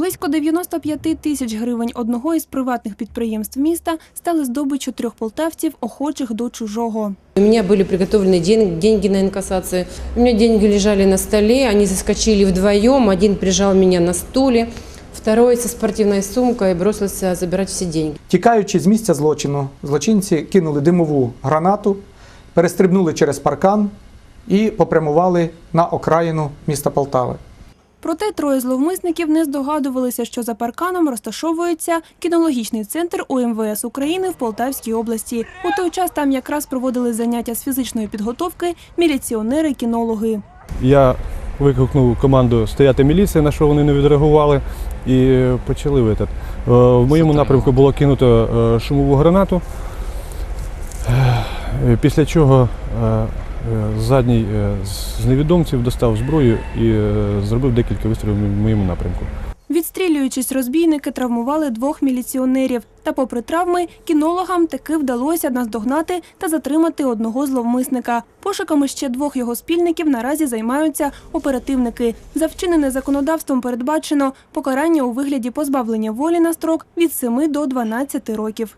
Близько 95 тисяч гривень одного із приватних підприємств міста стали здобиччю трьох полтавців, охочих до чужого. У меня были приготовлены ден- деньги на инкассацию. У меня деньги лежали на столе, они заскочили вдвоем. Один прижал меня на стуле, второй со спортивной сумкой бросился забирать все деньги. Тікаючи з місця злочину, злочинці кинули димову гранату, перестрибнули через паркан і попрямували на окраїну міста Полтави. Проте троє зловмисників не здогадувалися, що за парканом розташовується кінологічний центр УМВС України в Полтавській області. У той час там якраз проводили заняття з фізичної підготовки міліціонери-кінологи. Я викликнув команду стояти міліція, на що вони не відреагували, і почали витат. Е, В моєму напрямку було кинуто е, шумову гранату, Е, після чого задній е, з невідомців достав зброю і е, зробив декілька вистрілів в моєму напрямку. Відстрілюючись, розбійники травмували двох міліціонерів. Та, попри травми, кінологам таки вдалося наздогнати та затримати одного зловмисника. Пошуками ще двох його спільників наразі займаються оперативники. За вчинене законодавством передбачено покарання у вигляді позбавлення волі на строк від 7 до 12 років.